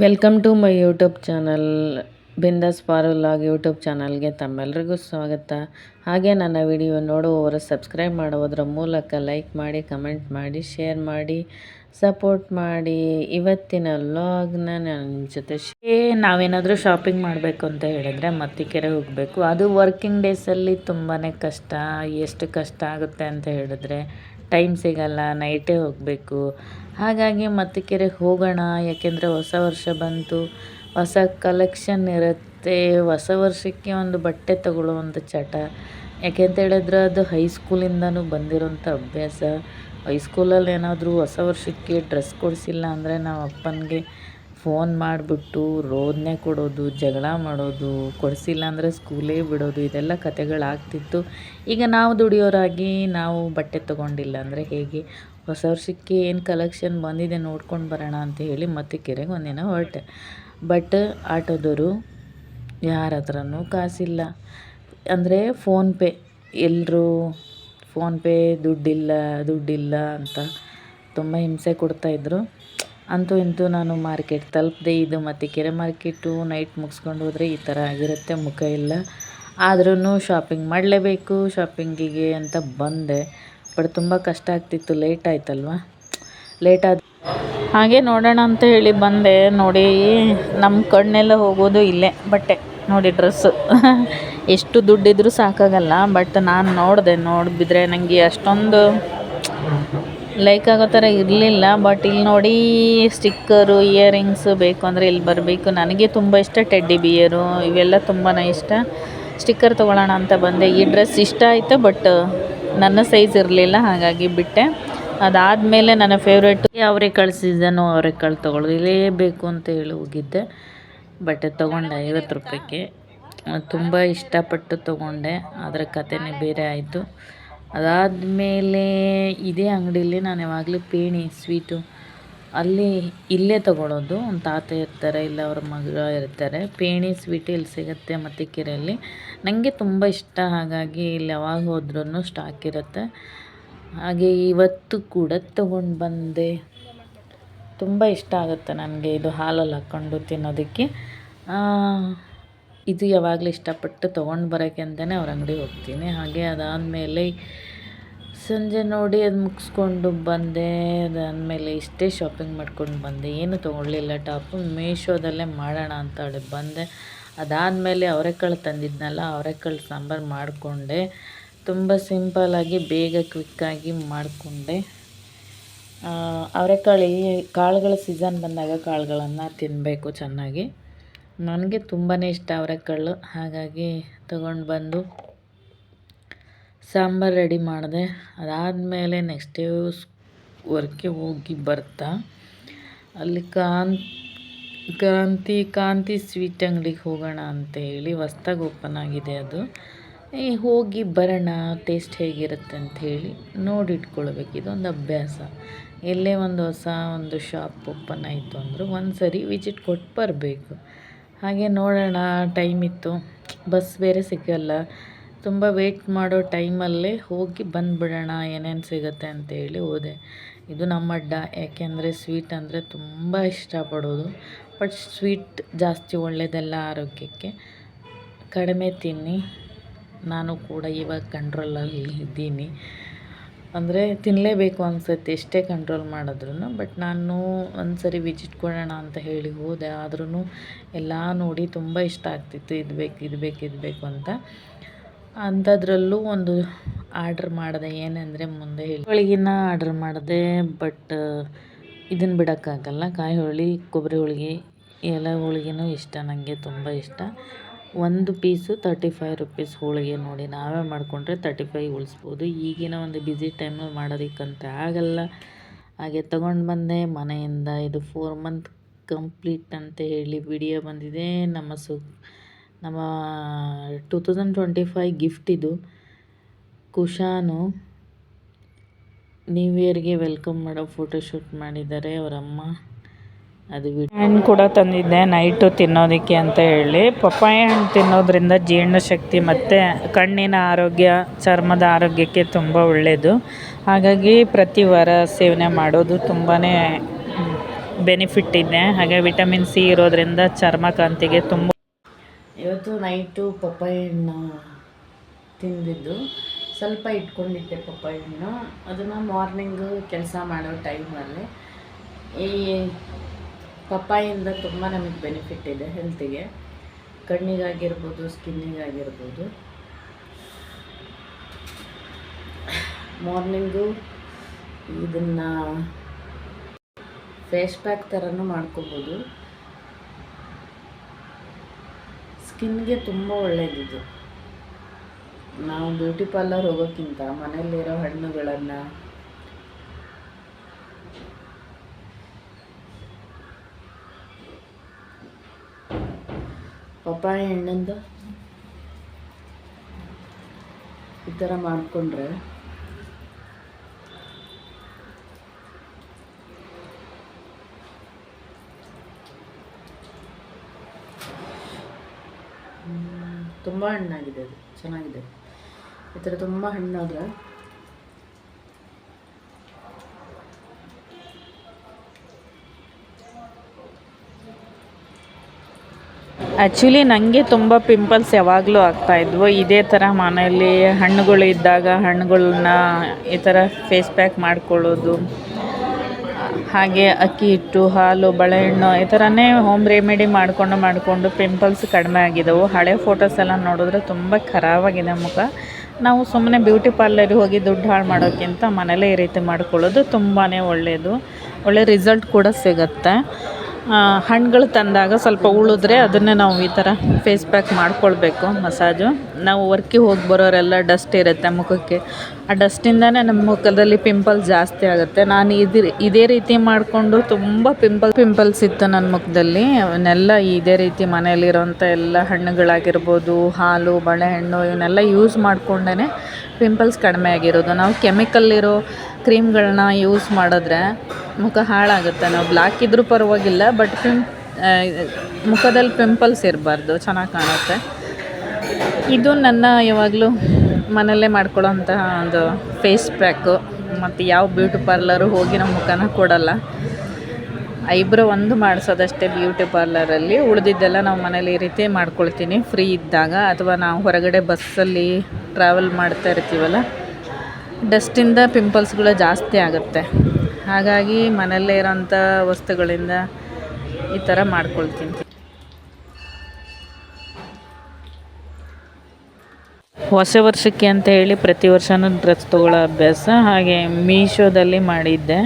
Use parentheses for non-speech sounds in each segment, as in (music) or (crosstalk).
Welcome to my YouTube channel ಬಿಂದಾಸ್ ಪಾರುಲಾಗ್ YouTube ಚಾನಲ್ಗೆ ತಮ್ಮೆಲ್ಲರಿಗೂ ಸ್ವಾಗತ. ಹಾಗೆ ನನ್ನ ವಿಡಿಯೋ ನೋಡುವವರು ಸಬ್ಸ್ಕ್ರೈಬ್ ಮಾಡುವುದರ ಮೂಲಕ ಲೈಕ್ ಮಾಡಿ ಕಮೆಂಟ್ ಮಾಡಿ ಶೇರ್ ಮಾಡಿ ಸಪೋರ್ಟ್ ಮಾಡಿ. ಇವತ್ತಿನ ಲಾಗ್ನ ನನ್ನ ಜೊತೆ ಶೇ ನಾವೇನಾದರೂ ಶಾಪಿಂಗ್ ಮಾಡಬೇಕು ಅಂತ ಹೇಳಿದ್ರೆ ಮತ್ತಿಕೆರೆ ಹೋಗಬೇಕು. ಅದು ವರ್ಕಿಂಗ್ ಡೇಸಲ್ಲಿ ತುಂಬಾ ಕಷ್ಟ, ಎಷ್ಟು ಕಷ್ಟ ಆಗುತ್ತೆ ಅಂತ ಹೇಳಿದ್ರೆ ಟೈಮ್ ಸಿಗಲ್ಲ ನೈಟೇ ಹೋಗಬೇಕು. ಹಾಗಾಗಿ ಮತ್ತಿಕೆರೆಗೆ ಹೋಗೋಣ, ಯಾಕೆಂದರೆ ಹೊಸ ವರ್ಷ ಬಂತು. ಹೊಸ ಕಲೆಕ್ಷನ್ ಇರುತ್ತೆ. ಹೊಸ ವರ್ಷಕ್ಕೆ ಒಂದು ಬಟ್ಟೆ ತಗೊಳ್ಳೋ ಒಂದು ಚಟ. ಯಾಕೆಂತ ಹೇಳಿದ್ರೆ ಅದು ಹೈಸ್ಕೂಲಿಂದನೂ ಬಂದಿರೋಂಥ ಅಭ್ಯಾಸ. ಹೈಸ್ಕೂಲಲ್ಲಿ ಏನಾದರೂ ಹೊಸ ವರ್ಷಕ್ಕೆ ಡ್ರೆಸ್ ಕೊಡಿಸಿಲ್ಲ ಅಂದರೆ ನಾವು ಅಪ್ಪನಿಗೆ ಫೋನ್ ಮಾಡಿಬಿಟ್ಟು ರೋದನೆ ಕೊಡೋದು, ಜಗಳ ಮಾಡೋದು, ಕೊಡಿಸಿಲ್ಲ ಅಂದರೆ ಸ್ಕೂಲೇ ಬಿಡೋದು, ಇದೆಲ್ಲ ಕತೆಗಳಾಗ್ತಿತ್ತು ಈಗ ನಾವು ದುಡಿಯೋರಾಗಿ ನಾವು ಬಟ್ಟೆ ತೊಗೊಂಡಿಲ್ಲ ಅಂದರೆ ಹೇಗೆ? ಹೊಸ ವರ್ಷಕ್ಕೆ ಏನು ಕಲೆಕ್ಷನ್ ಬಂದಿದೆ ನೋಡ್ಕೊಂಡು ಬರೋಣ ಅಂತ ಹೇಳಿ ಮತ್ತೆ ಕೆರೆಗೆ ಒಂದಿನ ಹೊರಟೆ. ಬಟ್ ಆಟೋದವರು ಯಾರ ಹತ್ರನೂ ಕಾಸಿಲ್ಲ. ಅಂದರೆ ಫೋನ್ಪೇ ಎಲ್ಲರೂ ಫೋನ್ಪೇ ದುಡ್ಡಿಲ್ಲ ದುಡ್ಡಿಲ್ಲ ಅಂತ ತುಂಬ ಹಿಂಸೆ ಕೊಡ್ತಾಯಿದ್ರು ಅಂತೂ ಇಂತೂ ನಾನು ಮಾರ್ಕೆಟ್ ತಲುಪಿದೆ. ಇದು ಮತ್ತು ಕೆರೆ ಮಾರ್ಕೆಟು, ನೈಟ್ ಮುಗಿಸ್ಕೊಂಡು ಹೋದರೆ ಈ ಥರ ಆಗಿರುತ್ತೆ, ಮುಖ ಇಲ್ಲ. ಆದ್ರೂ ಶಾಪಿಂಗ್ ಮಾಡಲೇಬೇಕು ಶಾಪಿಂಗಿಗೆ ಅಂತ ಬಂದೆ. ಬಟ್ ತುಂಬ ಕಷ್ಟ ಆಗ್ತಿತ್ತು ಲೇಟ್ ಆಯ್ತಲ್ವ? ಲೇಟ್ ಆದ ಹಾಗೆ ನೋಡೋಣ ಅಂತ ಹೇಳಿ ಬಂದೆ. ನೋಡಿ ನಮ್ಮ ಕಣ್ಣೆಲ್ಲ ಹೋಗೋದು ಇಲ್ಲೇ, ಬಟ್ಟೆ, ನೋಡಿ ಡ್ರೆಸ್ಸು. (laughs) ಎಷ್ಟು ದುಡ್ಡಿದ್ರೂ ಸಾಕಾಗಲ್ಲ ಬಟ್ ನಾನು ನೋಡಿದೆ ನೋಡಿದ್ರೆ ನನಗೆ ಅಷ್ಟೊಂದು ಲೈಕ್ ಆಗೋ ಥರ ಇರಲಿಲ್ಲ ಬಟ್ ಇಲ್ಲಿ ನೋಡಿ ಸ್ಟಿಕ್ಕರು ಇಯರಿಂಗ್ಸು ಬೇಕು ಅಂದರೆ ಇಲ್ಲಿ ಬರಬೇಕು. ನನಗೆ ತುಂಬ ಇಷ್ಟ ಟೆಡ್ಡಿ ಬಿಯರು ಇವೆಲ್ಲ ತುಂಬಾ ಇಷ್ಟ. ಸ್ಟಿಕ್ಕರ್ ತೊಗೊಳ್ಳೋಣ ಅಂತ ಬಂದೆ. ಈ ಡ್ರೆಸ್ ಇಷ್ಟ ಆಯಿತು ಬಟ್ ನನ್ನ ಸೈಜ್ ಇರಲಿಲ್ಲ, ಹಾಗಾಗಿ ಬಿಟ್ಟೆ. ಅದಾದಮೇಲೆ ನನ್ನ ಫೇವ್ರೇಟ್ ಅವರೆಕಾಳು ಸೀಸನು ಅವರೆಕಾಳು ಬೇಕು ಅಂತ ಹೇಳಿ ಹೋಗಿದ್ದೆ ಬಟ್ ತೊಗೊಂಡೆ ಐವತ್ತು ರೂಪಾಯಿಗೆ. ತುಂಬ ಇಷ್ಟಪಟ್ಟು ತೊಗೊಂಡೆ. ಅದರ ಕಥೆನೇ ಬೇರೆ ಆಯಿತು. ಅದಾದಮೇಲೆ ಇದೇ ಅಂಗಡಿಯಲ್ಲಿ ನಾನು ಯಾವಾಗಲೂ ಪೇಣಿ, ಸ್ವೀಟು ಅಲ್ಲಿ ಇಲ್ಲೇ ತಗೊಳ್ಳೋದು ಒಂದು ತಾತ ಇರ್ತಾರೆ, ಇಲ್ಲ ಅವ್ರ ಮಗ ಇರ್ತಾರೆ. ಪೇಣಿ, ಸ್ವೀಟ್ ಇಲ್ಲಿ ಸಿಗುತ್ತೆ ಮತ್ತಿಕೆರೆಯಲ್ಲಿ ನನಗೆ ತುಂಬ ಇಷ್ಟ, ಹಾಗಾಗಿ ಇಲ್ಲಿ ಯಾವಾಗ ಹೋದ್ರೂ ಸ್ಟಾಕ್ ಇರುತ್ತೆ. ಹಾಗೆ ಇವತ್ತು ಕೂಡ ತೊಗೊಂಡು ಬಂದೆ. ತುಂಬ ಇಷ್ಟ ಆಗುತ್ತೆ ನನಗೆ ಇದು ಹಾಲಲ್ಲಿ ಹಾಕ್ಕೊಂಡು ತಿನ್ನೋದಕ್ಕೆ. ಇದು ಯಾವಾಗಲೂ ಇಷ್ಟಪಟ್ಟು ತೊಗೊಂಡು ಬರೋಕ್ಕೆ ಅಂತಲೇ ಅವ್ರ ಅಂಗಡಿಗೆ ಹೋಗ್ತೀನಿ. ಹಾಗೆ ಅದಾದಮೇಲೆ ಸಂಜೆ ನೋಡಿ ಅದು ಮುಗಿಸ್ಕೊಂಡು ಬಂದೆ. ಅದಾದಮೇಲೆ ಇಷ್ಟೇ ಶಾಪಿಂಗ್ ಮಾಡ್ಕೊಂಡು ಬಂದೆ. ಏನು ತೊಗೊಳ್ಳಿಲ್ಲ ಟಾಪು ಮೀಶೋದಲ್ಲೇ ಮಾಡೋಣ ಅಂತ ಹೇಳಿ ಬಂದೆ. ಅದಾದಮೇಲೆ ಅವರೆಕಾಳು ತಂದಿದ್ನಲ್ಲ, ಅವರೆಕಾಳು ಸಾಂಬಾರು ಮಾಡಿಕೊಂಡೆ. ತುಂಬ ಸಿಂಪಲ್ಲಾಗಿ ಬೇಗ ಕ್ವಿಕ್ಕಾಗಿ ಮಾಡಿಕೊಂಡೆ. ಅವರೆಕಾಳು ಕಾಳುಗಳ ಸೀಸನ್ ಬಂದಾಗ ಕಾಳುಗಳನ್ನು ತಿನ್ನಬೇಕು ಚೆನ್ನಾಗಿ. ನನಗೆ ತುಂಬಾ ಇಷ್ಟ ಅವರೆಕಾಳು. ಹಾಗಾಗಿ ತಗೊಂಡು ಬಂದು ಸಾಂಬಾರು ರೆಡಿ ಮಾಡಿದೆ. ಅದಾದಮೇಲೆ ನೆಕ್ಸ್ಟ್ ಡೇ ವರ್ಕ್ಗೆ ಹೋಗಿ ಬರ್ತಾ. ಅಲ್ಲಿ ಕಾನ್ ಕ್ರಾಂತಿ ಕಾಂತಿ ಸ್ವೀಟ್ ಅಂಗಡಿಗೆ ಹೋಗೋಣ ಅಂತ ಹೇಳಿ ಹೊಸ್ದಾಗಿ ಓಪನ್ ಆಗಿದೆ ಅದು. ಏ, ಹೋಗಿ ಬರೋಣ ಟೇಸ್ಟ್ ಹೇಗಿರುತ್ತೆ ಅಂತ ಹೇಳಿ ನೋಡಿಟ್ಕೊಳ್ಬೇಕು. ಇದೊಂದು ಅಭ್ಯಾಸ. ಎಲ್ಲೇ ಒಂದು ಹೊಸ ಒಂದು ಶಾಪ್ ಓಪನ್ ಆಯಿತು ಅಂದರೂ ಒಂದು ಸರಿ ವಿಜಿಟ್ ಕೊಟ್ಟು ಬರಬೇಕು. ಹಾಗೆ ನೋಡೋಣ ಟೈಮ್ ಇತ್ತು. ಬಸ್ ಬೇರೆ ಸಿಗಲ್ಲ. ತುಂಬ ವೇಟ್ ಮಾಡೋ ಟೈಮಲ್ಲೇ ಹೋಗಿ ಬಂದುಬಿಡೋಣ, ಏನೇನು ಸಿಗುತ್ತೆ ಅಂತೇಳಿ ಹೋದೆ. ಇದು ನಮ್ಮ ಅಡ್ಡ. ಯಾಕೆಂದರೆ ಸ್ವೀಟ್ ಅಂದರೆ ತುಂಬ ಇಷ್ಟಪಡೋದು. ಬಟ್ ಸ್ವೀಟ್ ಜಾಸ್ತಿ ಒಳ್ಳೆಯದಲ್ಲ ಆರೋಗ್ಯಕ್ಕೆ. ಕಡಿಮೆ ತಿನ್ನಿ. ನಾನು ಕೂಡ ಇವಾಗ ಕಂಟ್ರೋಲಲ್ಲಿ ಇದ್ದೀನಿ. ಅಂದರೆ ತಿನ್ನಲೇಬೇಕು ಅನಿಸುತ್ತೆ, ಎಷ್ಟೇ ಕಂಟ್ರೋಲ್ ಮಾಡಿದ್ರು ಬಟ್ ನಾನು ಒಂದು ಸರಿ ವಿಸಿಟ್ ಕೊಡೋಣ ಅಂತ ಹೇಳಿ ಹೋದೆ. ಆದ್ರೂ ಎಲ್ಲ ನೋಡಿ ತುಂಬ ಇಷ್ಟ ಆಗ್ತಿತ್ತು. ಇದು ಬೇಕು ಇದು ಬೇಕು ಇದು ಬೇಕು ಅಂತ. ಅಂಥದ್ರಲ್ಲೂ ಒಂದು ಆರ್ಡ್ರ್ ಮಾಡಿದೆ. ಏನಂದರೆ ಮುಂದೆ ಹೇಳಿ. ಹೋಳಿಗೆನ ಆರ್ಡ್ರ್ ಮಾಡಿದೆ. ಬಟ್ ಇದನ್ನು ಬಿಡೋಕ್ಕಾಗಲ್ಲ. ಕಾಯಿ ಹೋಳಿ ಕೊಬ್ಬರಿ ಹೋಳಿಗೆ ಎಲ್ಲ ಹೋಳಿಗೆನೂ ಇಷ್ಟ. ನನಗೆ ತುಂಬ ಇಷ್ಟ. ಒಂದು ಪೀಸು ತರ್ಟಿ ಫೈವ್ ರುಪೀಸ್ ಹೋಳಿಗೆ ನೋಡಿ ನಾವೇ ಮಾಡಿಕೊಂಡ್ರೆ ತರ್ಟಿ ಫೈವ್ ಉಳಿಸ್ಬೋದು. ಈಗಿನ ಒಂದು ಬ್ಯುಸಿ ಟೈಮಲ್ಲಿ ಮಾಡೋದಕ್ಕಂತ ಆಗಲ್ಲ. ಹಾಗೆ ತಗೊಂಡು ಬಂದೆ ಮನೆಯಿಂದ ಇದು ಫೋರ್ ಮಂತ್ ಕಂಪ್ಲೀಟ್ ಅಂತ ಹೇಳಿ ವಿಡಿಯೋ ಬಂದಿದೆ. ನಮ್ಮ ಸು, ನಮ್ಮ two thousand twenty five gift ಇದು. ಕುಶಾನು ನ್ಯೂ ಇಯರ್ಗೆ ವೆಲ್ಕಮ್ ಮಾಡೋ ಫೋಟೋಶೂಟ್ ಮಾಡಿದ್ದಾರೆ ಅವರಮ್ಮ. ಅದು ಹಣ್ಣು ಕೂಡ ತಂದಿದ್ದೆ ನೈಟು ತಿನ್ನೋದಕ್ಕೆ ಅಂತ ಹೇಳಿ. ಪಪ್ಪಾಯ ಹಣ್ಣು ತಿನ್ನೋದ್ರಿಂದ ಜೀರ್ಣಶಕ್ತಿ ಮತ್ತು ಕಣ್ಣಿನ ಆರೋಗ್ಯ ಚರ್ಮದ ಆರೋಗ್ಯಕ್ಕೆ ತುಂಬ ಒಳ್ಳೆಯದು ಹಾಗಾಗಿ ಪ್ರತಿ ವಾರ ಸೇವನೆ ಮಾಡೋದು ತುಂಬಾ ಬೆನಿಫಿಟ್ ಇದೆ. ಹಾಗೆ ವಿಟಮಿನ್ ಸಿ ಇರೋದ್ರಿಂದ ಚರ್ಮಕಾಂತಿಗೆ ತುಂಬ ಇವತ್ತು ನೈಟು ಪಪ್ಪಾಯ ಹಣ್ಣು ತಿಂದಿದ್ದು. ಸ್ವಲ್ಪ ಇಟ್ಕೊಂಡಿದ್ದೆ ಪಪ್ಪಾಯ ಹಣ್ಣು. ಅದನ್ನು ಮಾರ್ನಿಂಗು ಕೆಲಸ ಮಾಡೋ ಟೈಮಲ್ಲಿ ಈ ಪಪ್ಪಾಯಿಂದ ತುಂಬ ನಮಗೆ ಬೆನಿಫಿಟ್ ಇದೆ ಹೆಲ್ತಿಗೆ ಕಣ್ಣಿಗಾಗಿರ್ಬೋದು ಸ್ಕಿನ್ನಿಗಾಗಿರ್ಬೋದು ಮಾರ್ನಿಂಗು ಇದನ್ನು ಫೇಸ್ ಪ್ಯಾಕ್ ಥರನೂ ಮಾಡ್ಕೋಬೋದು. ಸ್ಕಿನ್ಗೆ ತುಂಬ ಒಳ್ಳೆಯದಿದು ನಾವು ಬ್ಯೂಟಿ ಪಾರ್ಲರ್ ಹೋಗೋಕ್ಕಿಂತ ಮನೆಯಲ್ಲಿರೋ ಹಣ್ಣುಗಳನ್ನು ಪಪ್ಪಾಯ ಹಣ್ಣಿಂದು ಈ ಥರ ಮಾಡಿಕೊಂಡ್ರೆ ತುಂಬ ಹಣ್ಣಾಗಿದೆ ಅದು. ಚೆನ್ನಾಗಿದೆ. ಈ ಥರ ತುಂಬ ಹಣ್ಣಾದ್ರೆ ಆ್ಯಕ್ಚುಲಿ ನನಗೆ ತುಂಬ ಪಿಂಪಲ್ಸ್ ಯಾವಾಗಲೂ ಆಗ್ತಾಯಿದ್ವು ಇದೇ ಥರ ಮನೆಯಲ್ಲಿ ಹಣ್ಣುಗಳು ಇದ್ದಾಗ ಹಣ್ಣುಗಳನ್ನ ಈ ಥರ ಫೇಸ್ ಪ್ಯಾಕ್ ಮಾಡ್ಕೊಳ್ಳೋದು. ಹಾಗೆ ಅಕ್ಕಿ ಹಿಟ್ಟು, ಹಾಲು, ಬಳೆಹಣ್ಣು ಈ ಥರನೇ ಹೋಮ್ ರೆಮಿಡಿ ಮಾಡಿಕೊಂಡು ಮಾಡಿಕೊಂಡು ಪಿಂಪಲ್ಸ್ ಕಡಿಮೆ ಆಗಿದ್ದವು ಹಳೆ ಫೋಟೋಸ್ ಎಲ್ಲ ನೋಡಿದ್ರೆ ತುಂಬ ಖರಾಬಾಗಿದೆ ಮುಖ. ನಾವು ಸುಮ್ಮನೆ ಬ್ಯೂಟಿ ಪಾರ್ಲರಿಗೆ ಹೋಗಿ ದುಡ್ಡು ಹಾಳು ಮಾಡೋಕ್ಕಿಂತ ಮನೇಲೇ ಈ ರೀತಿ ಮಾಡ್ಕೊಳ್ಳೋದು ತುಂಬಾ ಒಳ್ಳೆಯದು ಒಳ್ಳೆ ರಿಸಲ್ಟ್ ಕೂಡ ಸಿಗುತ್ತೆ. ಹಣ್ಣುಗಳು ತಂದಾಗ ಸ್ವಲ್ಪ ಉಳಿದ್ರೆ ಅದನ್ನೇ ನಾವು ಈ ಥರ ಫೇಸ್ ಪ್ಯಾಕ್ ಮಾಡಿಕೊಳ್ಬೇಕು ಮಸಾಜು. ನಾವು ವರ್ಕಿಗೆ ಹೋಗಿ ಬರೋರೆಲ್ಲ ಡಸ್ಟ್ ಇರುತ್ತೆ ಮುಖಕ್ಕೆ. ಆ ಡಸ್ಟಿಂದನೇ ನಮ್ಮ ಮುಖದಲ್ಲಿ ಪಿಂಪಲ್ಸ್ ಜಾಸ್ತಿ ಆಗುತ್ತೆ. ನಾನು ಇದೇ ಇದೇ ರೀತಿ ಮಾಡಿಕೊಂಡು ತುಂಬ ಪಿಂಪಲ್, ಪಿಂಪಲ್ಸ್ ಇತ್ತು ನನ್ನ ಮುಖದಲ್ಲಿ. ಅವನ್ನೆಲ್ಲ ಇದೇ ರೀತಿ ಮನೆಯಲ್ಲಿರೋಂಥ ಎಲ್ಲ ಹಣ್ಣುಗಳಾಗಿರ್ಬೋದು, ಹಾಲು, ಬಾಳೆಹಣ್ಣು, ಇವನ್ನೆಲ್ಲ ಯೂಸ್ ಮಾಡಿಕೊಂಡೇ ಪಿಂಪಲ್ಸ್ ಕಡಿಮೆ ಆಗಿರೋದು. ನಾವು ಕೆಮಿಕಲ್ ಇರೋ ಕ್ರೀಮ್ಗಳನ್ನ ಯೂಸ್ ಮಾಡಿದ್ರೆ ಮುಖ ಹಾಳಾಗುತ್ತೆ. ನಾವು ಬ್ಲ್ಯಾಕ್ ಇದ್ರೂ ಪರವಾಗಿಲ್ಲ, ಬಟ್ ಪಿಂಪ್ ಮುಖದಲ್ಲಿ ಪಿಂಪಲ್ಸ್ ಇರಬಾರ್ದು. ಚೆನ್ನಾಗಿ ಕಾಣುತ್ತೆ. ಇದು ನನ್ನ ಯಾವಾಗಲೂ ಮನೆಯಲ್ಲೇ ಮಾಡ್ಕೊಳ್ಳೋಂತಹ ಒಂದು ಫೇಸ್ ಪ್ಯಾಕು. ಮತ್ತು ಯಾವ ಬ್ಯೂಟಿ ಪಾರ್ಲರು ಹೋಗಿ ನಮ್ಮ ಮುಖನ ಕೊಡಲ್ಲ. ಐಬ್ರೋ ಒಂದು ಮಾಡಿಸೋದಷ್ಟೇ ಬ್ಯೂಟಿ ಪಾರ್ಲರಲ್ಲಿ. ಉಳಿದಿದ್ದೆಲ್ಲ ನಾವು ಮನೇಲಿ ಈ ರೀತಿ ಮಾಡ್ಕೊಳ್ತೀನಿ. ಫ್ರೀ ಇದ್ದಾಗ ಅಥವಾ ನಾವು ಹೊರಗಡೆ ಬಸ್ಸಲ್ಲಿ ಟ್ರಾವೆಲ್ ಮಾಡ್ತಾ ಇರ್ತೀವಲ್ಲ ಡಸ್ಟಿಂದ ಪಿಂಪಲ್ಸ್ಗಳು ಜಾಸ್ತಿ ಆಗುತ್ತೆ. ಹಾಗಾಗಿ ಮನೆಯಲ್ಲೇ ಇರೋಂಥ ವಸ್ತುಗಳಿಂದ ಈ ಥರ ಮಾಡ್ಕೊಳ್ತೀನಿ. ಹೊಸ ವರ್ಷಕ್ಕೆ ಅಂತ ಹೇಳಿ ಪ್ರತಿ ವರ್ಷನೂ ಡ್ರೆಸ್ ತೊಗೊಳ್ಳೋ ಅಭ್ಯಾಸ. ಹಾಗೆ ಮೀಶೋದಲ್ಲಿ ಮಾಡಿದ್ದೆ.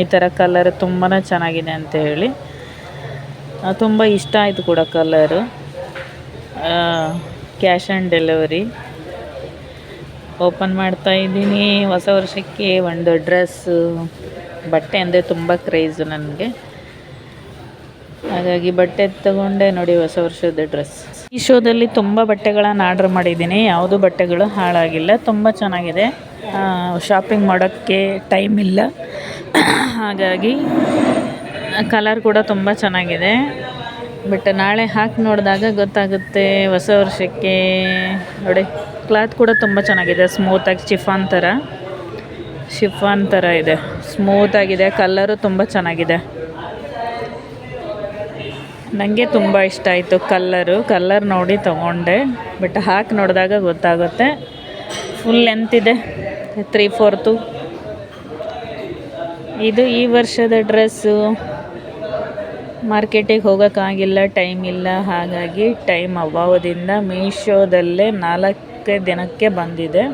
ಈ ಥರ ಕಲರ್ ತುಂಬಾ ಚೆನ್ನಾಗಿದೆ ಅಂತ ಹೇಳಿ. ತುಂಬ ಇಷ್ಟ ಆಯಿತು ಕೂಡ colour cash on delivery open ಮಾಡ್ತಾ ಇದ್ದೀನಿ. ಹೊಸ ವರ್ಷಕ್ಕೆ ಒಂದು ಡ್ರೆಸ್ಸು ಬಟ್ಟೆ ಅಂದರೆ ತುಂಬ ಕ್ರೇಜು ನನಗೆ. ಹಾಗಾಗಿ ಬಟ್ಟೆ ತಗೊಂಡೆ ನೋಡಿ ಹೊಸ ವರ್ಷದ ಡ್ರೆಸ್. ಈ ಶೋದಲ್ಲಿ ತುಂಬ ಬಟ್ಟೆಗಳನ್ನು ಆರ್ಡ್ರ್ ಮಾಡಿದ್ದೀನಿ. ಯಾವುದು ಬಟ್ಟೆಗಳು ಹಾಳಾಗಿಲ್ಲ. ತುಂಬ ಚೆನ್ನಾಗಿದೆ. ಶಾಪಿಂಗ್ ಮಾಡೋಕ್ಕೆ ಟೈಮ್ ಇಲ್ಲ. ಹಾಗಾಗಿ ಕಲರ್ ಕೂಡ ತುಂಬ ಚೆನ್ನಾಗಿದೆ. ಬಟ್ ನಾಳೆ ಹಾಕಿ ನೋಡಿದಾಗ ಗೊತ್ತಾಗುತ್ತೆ ಹೊಸ ವರ್ಷಕ್ಕೆ ನೋಡಿ. ಕ್ಲಾತ್ ಕೂಡ ತುಂಬ ಚೆನ್ನಾಗಿದೆ. ಸ್ಮೂತಾಗಿ ಚಿಫಾನ್ ಥರ ಶಿಫಾನ್ ಥರ ಇದೆ. ಸ್ಮೂತಾಗಿದೆ ಕಲ್ಲರು ತುಂಬ ಚೆನ್ನಾಗಿದೆ. ನನಗೆ ತುಂಬ ಇಷ್ಟ ಆಯಿತು ಕಲ್ಲರು. ಕಲ್ಲರ್ ನೋಡಿ ತೊಗೊಂಡೆ. ಬಟ್ ಹಾಕಿ ನೋಡಿದಾಗ ಗೊತ್ತಾಗುತ್ತೆ. ಫುಲ್ ಲೆಂತ್ ಇದೆ. ತ್ರೀ ಫೋರ್ತು ಇದು ಈ ವರ್ಷದ ಡ್ರೆಸ್ಸು ಮಾರ್ಕೆಟಿಗೆ ಹೋಗೋಕ್ಕಾಗಿಲ್ಲ ಟೈಮ್ ಇಲ್ಲ. ಹಾಗಾಗಿ ಟೈಮ್ ಅಭಾವದಿಂದ ಮೀಶೋದಲ್ಲೇ ನಾಲ್ಕೇ ದಿನಕ್ಕೆ ಬಂದಿದೆ.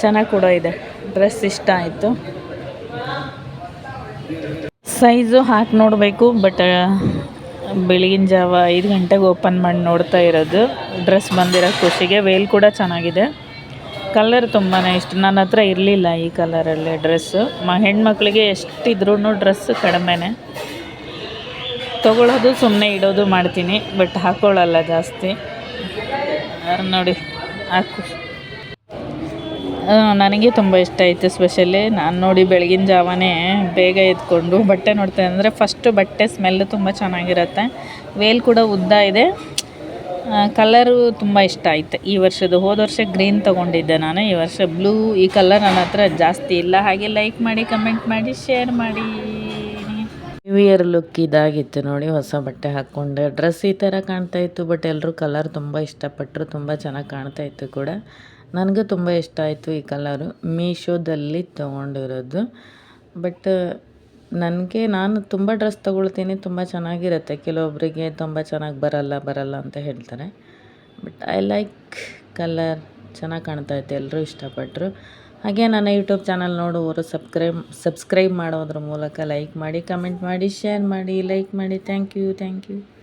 ಚೆನ್ನಾಗಿ ಕೂಡ ಇದೆ. ಡ್ರೆಸ್ ಇಷ್ಟ ಆಯಿತು. ಸೈಜು ಹಾಕಿ ನೋಡಬೇಕು ಬಟ್ ಬೆಳಗಿನ ಜಾವ ಐದು ಗಂಟೆಗೆ ಓಪನ್ ಮಾಡಿ ನೋಡ್ತಾ ಇರೋದು. ಡ್ರೆಸ್ ಬಂದಿರೋ ಖುಷಿಗೆ ವೇಲ್ ಕೂಡ ಚೆನ್ನಾಗಿದೆ. ಕಲರ್ ತುಂಬಾ ಇಷ್ಟ. ನನ್ನ ಹತ್ರ ಇರಲಿಲ್ಲ ಈ ಕಲರಲ್ಲಿ ಡ್ರೆಸ್ಸು ಮ, ಹೆಣ್ಮಕ್ಳಿಗೆ ಎಷ್ಟಿದ್ರೂ ಡ್ರೆಸ್ ಕಡಿಮೆನೇ. ತೊಗೊಳ್ಳೋದು ಸುಮ್ಮನೆ ಇಡೋದು ಮಾಡ್ತೀನಿ ಬಟ್ ಹಾಕ್ಕೊಳ್ಳಲ್ಲ ಜಾಸ್ತಿ. ನೋಡಿ, ಹಾಕು. ನನಗೆ ತುಂಬ ಇಷ್ಟ ಆಯಿತು ಸ್ಪೆಷಲಿ ನಾನು ನೋಡಿ ಬೆಳಗಿನ ಜಾವನೇ ಬೇಗ ಎತ್ಕೊಂಡು ಬಟ್ಟೆ ನೋಡ್ತೇನೆ ಅಂದರೆ ಫಸ್ಟು ಬಟ್ಟೆ ಸ್ಮೆಲ್ ತುಂಬ ಚೆನ್ನಾಗಿರುತ್ತೆ. ವೇಲ್ ಕೂಡ ಉದ್ದ ಇದೆ. ಕಲರು ತುಂಬ ಇಷ್ಟ ಆಯಿತು. ಈ ವರ್ಷದ, ಹೋದ ವರ್ಷ ಗ್ರೀನ್ ತೊಗೊಂಡಿದ್ದೆ ನಾನು. ಈ ವರ್ಷ ಬ್ಲೂ ಈ ಕಲರ್ ನನ್ನ ಹತ್ರ ಜಾಸ್ತಿ ಇಲ್ಲ. ಹಾಗೆ ಲೈಕ್ ಮಾಡಿ ಕಮೆಂಟ್ ಮಾಡಿ ಶೇರ್ ಮಾಡಿ. ನ್ಯೂ ಇಯರ್ ಲುಕ್ ಇದಾಗಿತ್ತು ನೋಡಿ. ಹೊಸ ಬಟ್ಟೆ ಹಾಕ್ಕೊಂಡೆ ಡ್ರೆಸ್ ಈ ಥರ ಕಾಣ್ತಾ ಇತ್ತು ಬಟ್ ಎಲ್ಲರೂ ಕಲರ್ ತುಂಬ ಇಷ್ಟಪಟ್ಟರು ತುಂಬ ಚೆನ್ನಾಗಿ ಕಾಣ್ತಾ ಇತ್ತು ಕೂಡ. ನನಗೂ ತುಂಬ ಇಷ್ಟ ಆಯಿತು ಈ ಕಲರು. ಮೀಶೋದಲ್ಲಿ ತೊಗೊಂಡಿರೋದು. ಬಟ್ ನನಗೆ, ನಾನು ತುಂಬ ಡ್ರೆಸ್ ತೊಗೊಳ್ತೀನಿ, ತುಂಬ ಚೆನ್ನಾಗಿರುತ್ತೆ. ಕೆಲವೊಬ್ಬರಿಗೆ ತುಂಬ ಚೆನ್ನಾಗಿ ಬರಲ್ಲ ಬರಲ್ಲ ಅಂತ ಹೇಳ್ತಾರೆ. ಬಟ್ ಐ ಲೈಕ್ ಕಲರ್, ಚೆನ್ನಾಗಿ ಕಾಣ್ತಾ ಇತ್ತು, ಎಲ್ಲರೂ ಇಷ್ಟಪಟ್ಟರು. ಹಾಗೆ ನನ್ನ ಯೂಟ್ಯೂಬ್ ಚಾನಲ್ ನೋಡುವವರು ಸಬ್ಸ್ಕ್ರೈಬ್ ಸಬ್ಸ್ಕ್ರೈಬ್ ಮಾಡೋದ್ರ ಮೂಲಕ ಲೈಕ್ ಮಾಡಿ, ಕಮೆಂಟ್ ಮಾಡಿ, ಶೇರ್ ಮಾಡಿ, ಲೈಕ್ ಮಾಡಿ. Thank you thank you.